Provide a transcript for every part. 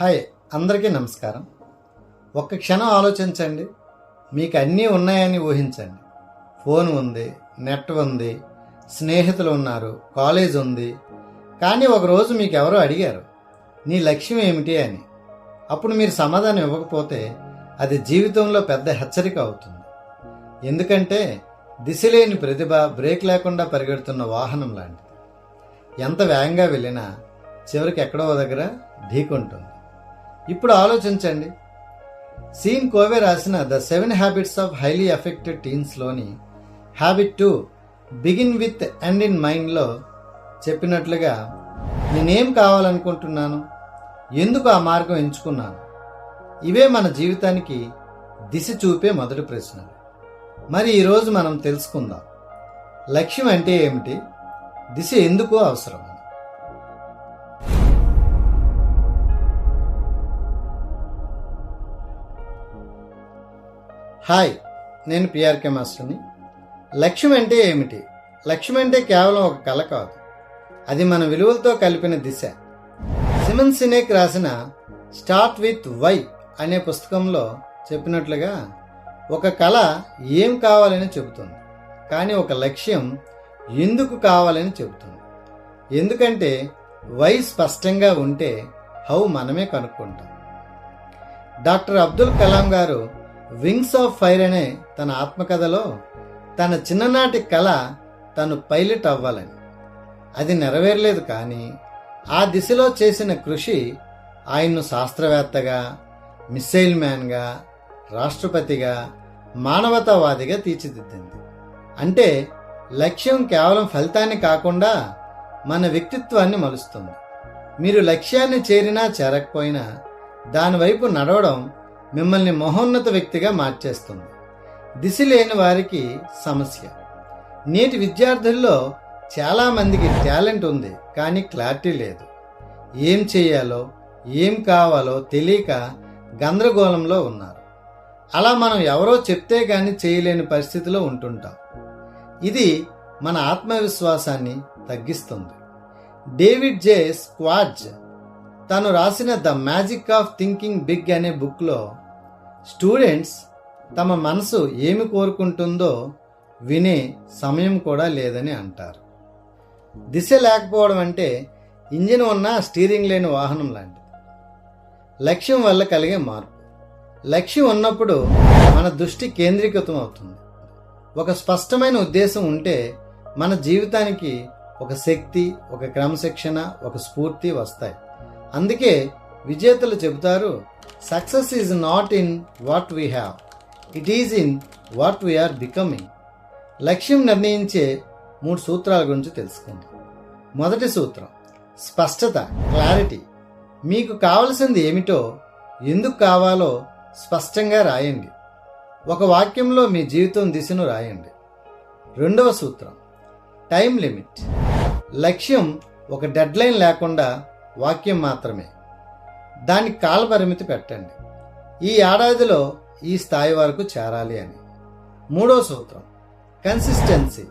Hi అందరికీ నమస్కారం. ఒక్క క్షణం ఆలోచించండి. మీకు అన్నీ ఉన్నాయని ఊహించండి. ఫోన్ ఉంది నెట్ ఉంది స్నేహితులు ఉన్నారు కాలేజ్ ఉంది. కానీ ఒకరోజు మీకు ఎవరో అడిగారు నీ లక్ష్యం ఏమిటి? అని. అప్పుడు మీరు సమాధానం ఇవ్వకపోతే అది జీవితంలో పెద్ద హెచ్చరిక అవుతుంది. ఎందుకంటే దిశలేని ప్రతిభ బ్రేక్ లేకుండా పరిగెడుతున్న వాహనం లాంటిది. ఎంత వేగంగా వెళ్ళినా చివరికి ఎక్కడో దగ్గర ఢీకుంటుంది. ఇప్పుడు ఆలోచించండి. సీన్ కోవే రాసిన the seven habits of highly effective టీన్స్లోని habit to begin with and in మైండ్లో చెప్పినట్లుగా నేనేం కావాలనుకుంటున్నాను? ఎందుకు ఆ మార్గం ఎంచుకున్నాను? ఇవే మన జీవితానికి దిశ చూపే మొదటి ప్రశ్నలు. మరి ఈరోజు మనం తెలుసుకుందాం. లక్ష్యం అంటే ఏమిటి? దిశ ఎందుకు అవసరం? హాయ్ నేను పిఆర్కే మాస్టర్ని. లక్ష్యం అంటే ఏమిటి? లక్ష్యం అంటే కేవలం ఒక కళ కాదు. అది మన విలువలతో కలిపిన దిశ. సిమన్ సినేక్ రాసిన స్టార్ట్ విత్ వై అనే పుస్తకంలో చెప్పినట్లుగా ఒక కళ ఏం కావాలని చెబుతుంది కానీ ఒక లక్ష్యం ఎందుకు కావాలని చెబుతుంది. ఎందుకంటే వై స్పష్టంగా ఉంటే హౌ మనమే కనుక్కుంటాం. డాక్టర్ అబ్దుల్ కలాం గారు వింగ్స్ ఆఫ్ ఫైర్ అనే తన ఆత్మకథలో తన చిన్ననాటి కళ తను పైలట్ అవ్వాలని. అది నెరవేరలేదు కానీ ఆ దిశలో చేసిన కృషి ఆయన్ను శాస్త్రవేత్తగా మిస్సైల్ మ్యాన్గా రాష్ట్రపతిగా మానవతావాదిగా తీర్చిదిద్దింది. అంటే లక్ష్యం కేవలం ఫలితాన్ని కాకుండా మన వ్యక్తిత్వాన్ని మలుస్తుంది. మీరు లక్ష్యాన్ని చేరినా చేరకపోయినా దానివైపు నడవడం మిమ్మల్ని మహోన్నత వ్యక్తిగా మార్చేస్తుంది. దిశ లేని వారికి సమస్య. నేటి విద్యార్థుల్లో చాలామందికి టాలెంట్ ఉంది కానీ క్లారిటీ లేదు. ఏం చేయాలో ఏం కావాలో తెలియక గందరగోళంలో ఉన్నారు. అలా మనం ఎవరో చెప్తే కానీ చేయలేని పరిస్థితిలో ఉంటుంటాం. ఇది మన ఆత్మవిశ్వాసాన్ని తగ్గిస్తుంది. డేవిడ్ జే స్క్వాడ్జ్ తను రాసిన the magic of thinking big అనే బుక్లో స్టూడెంట్స్ తమ మనసు ఏమి కోరుకుంటుందో వినే సమయం కూడా లేదని అంటారు. దిశ లేకపోవడం అంటే ఇంజిన్ ఉన్న స్టీరింగ్ లేని వాహనం లాంటిది. లక్ష్యం వల్ల కలిగే మార్పు. లక్ష్యం ఉన్నప్పుడు మన దృష్టి కేంద్రీకృతం అవుతుంది. ఒక స్పష్టమైన ఉద్దేశం ఉంటే మన జీవితానికి ఒక శక్తి ఒక క్రమశిక్షణ ఒక స్ఫూర్తి వస్తాయి. అందుకే విజేతలు చెబుతారు success is not in what we have it is in what we are becoming లక్ష్యం నిర్ణయించే మూడు సూత్రాల గురించి తెలుసుకుందాం. మొదటి సూత్రం స్పష్టత క్లారిటీ మీకు కావలసింది ఏమిటో ఎందుకు కావాలో స్పష్టంగా రాయండి. ఒక వాక్యంలో మీ జీవితం దిశను రాయండి. రెండవ సూత్రం టైం లిమిట్ లక్ష్యం ఒక డెడ్లైన్ లేకుండా వాక్యం మాత్రమే. దానికి కాలపరిమితి పెట్టండి. ఈ ఏడాదిలో ఈ స్థాయి వరకు చేరాలి అని. మూడో సూత్రం. కన్సిస్టెన్సీ.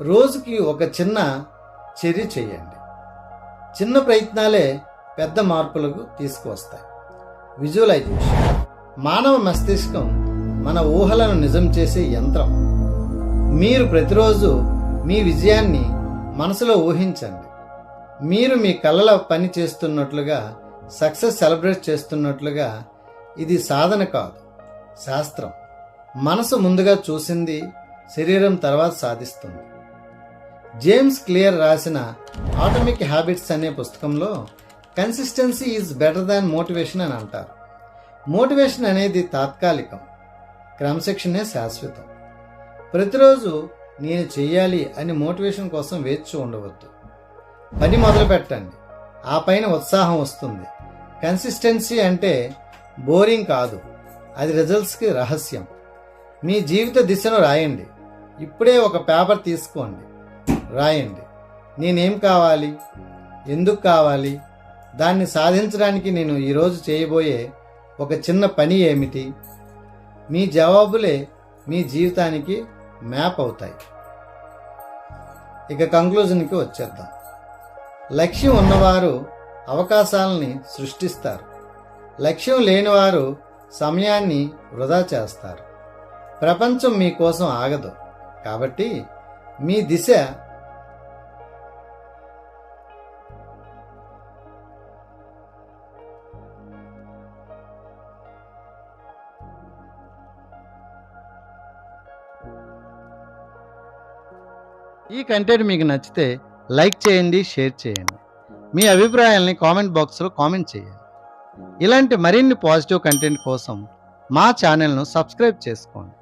రోజుకి ఒక చిన్న చర్య చేయండి. చిన్న ప్రయత్నాలే పెద్ద మార్పులకు తీసుకువస్తాయి. విజువలైజేషన్. మానవ మస్తిష్కం మన ఊహలను నిజం చేసే యంత్రం. మీరు ప్రతిరోజు మీ విజయాన్ని మనసులో ఊహించండి. మీరు మీ కళల పని చేస్తున్నట్లుగా సక్సెస్ సెలబ్రేట్ చేస్తున్నట్లుగా ఇది సాధన కాదు శాస్త్రం. మనసు ముందుగా చూసింది శరీరం తర్వాత సాధిస్తుంది. జేమ్స్ క్లియర్ రాసిన ఆటమిక్ హ్యాబిట్స్ అనే పుస్తకంలో consistency is better than motivation అని అంటారు. మోటివేషన్ అనేది తాత్కాలికం క్రమశిక్షణే శాశ్వతం. ప్రతిరోజు నేను చెయ్యాలి అని మోటివేషన్ కోసం వేచి ఉండవద్దు. పని మొదలు పెట్టండి ఆ పైన ఉత్సాహం వస్తుంది. కన్సిస్టెన్సీ అంటే బోరింగ్ కాదు. అది రిజల్ట్స్కి రహస్యం. మీ జీవిత దిశను రాయండి. ఇప్పుడే ఒక పేపర్ తీసుకోండి. రాయండి. నేనేం కావాలి? ఎందుకు కావాలి? దాన్ని సాధించడానికి నేను ఈరోజు చేయబోయే ఒక చిన్న పని ఏమిటి? మీ జవాబులే మీ జీవితానికి మ్యాప్ అవుతాయి. ఇక కంక్లూజన్కి వచ్చేద్దాం. లక్ష్యం ఉన్నవారు అవకాశాలని సృష్టిస్తారు. లక్ష్యం లేనివారు సమయాన్ని వృధా చేస్తారు. ప్రపంచం మీకోసం ఆగదు. కాబట్టి మీ దిశ ఈ కంటెంట్ మీకు నచ్చితే లైక్ చేయండి షేర్ చేయండి. మీ అభిప్రాయాల్ని కామెంట్ బాక్స్లో కామెంట్ చేయండి. ఇలాంటి మరిన్ని పాజిటివ్ కంటెంట్ కోసం మా ఛానల్ను సబ్స్క్రైబ్ చేసుకోండి.